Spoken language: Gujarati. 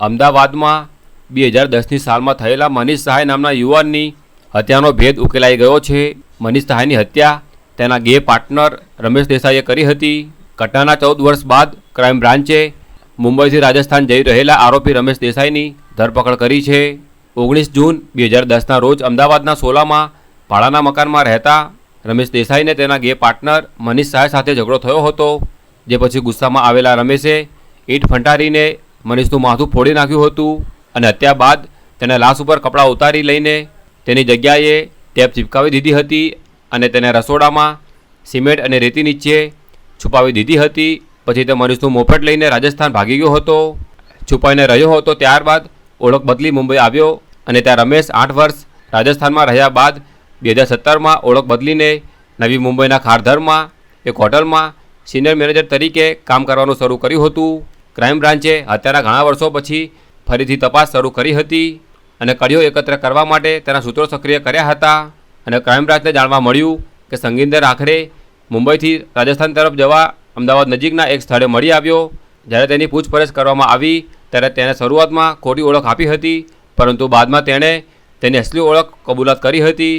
અમદાવાદમાં બે હજાર દસની સાલમાં થયેલા મનીષ સહાય નામના યુવાનની હત્યાનો ભેદ ઉકેલાઈ ગયો છે. મનીષ સહાયની હત્યા તેના ગે પાર્ટનર રમેશ દેસાઈએ કરી હતી. ઘટનાના ચૌદ વર્ષ બાદ ક્રાઇમ બ્રાન્ચે મુંબઈથી રાજસ્થાન જઈ રહેલા આરોપી રમેશ દેસાઈની ધરપકડ કરી છે. ઓગણીસ જૂન બે હજાર દસના રોજ અમદાવાદના સોલામાં ભાડાના મકાનમાં રહેતા રમેશ દેસાઈને તેના ગે પાર્ટનર મનીષ સહાય સાથે ઝઘડો થયો હતો. જે પછી ગુસ્સામાં આવેલા રમેશે ઈંટ ફંટારીને મનીષનું માથું ફોડી નાખ્યું હતું અને હત્યા બાદ તેને લાશ ઉપર કપડાં ઉતારી લઈને તેની જગ્યાએ ટેપ ચિપકાવી દીધી હતી અને તેને રસોડામાં સિમેન્ટ અને રેતી નીચે છુપાવી દીધી હતી. પછી તે મનીષનું મોફેટ લઈને રાજસ્થાન ભાગી ગયો હતો. છુપાઈને રહ્યો હતો ત્યારબાદ ઓળખ બદલી મુંબઈ આવ્યો અને ત્યાં રમેશ આઠ વર્ષ રાજસ્થાનમાં રહ્યા બાદ બે હજાર સત્તરમાં ઓળખ બદલીને નવી મુંબઈના ખારધરમાં, એક હોટલમાં સિનિયર મેનેજર તરીકે કામ કરવાનું શરૂ કર્યું હતું. ક્રાઇમ બ્રાન્ચે હત્યાના ઘણા વર્ષો પછી ફરીથી તપાસ શરૂ કરી હતી અને કડીઓ એકત્ર કરવા માટે તેના સૂત્રો સક્રિય કર્યા હતા અને ક્રાઇમ બ્રાન્ચને જાણવા મળ્યું કે સંગીંદર આખરે મુંબઈથી રાજસ્થાન તરફ જવા અમદાવાદ નજીકના એક સ્થળે મળી આવ્યો. જ્યારે તેની પૂછપરછ કરવામાં આવી, ત્યારે તેને શરૂઆતમાં ખોટી ઓળખ આપી હતી, પરંતુ બાદમાં તેણે તેની અસલી ઓળખ કબૂલાત કરી હતી.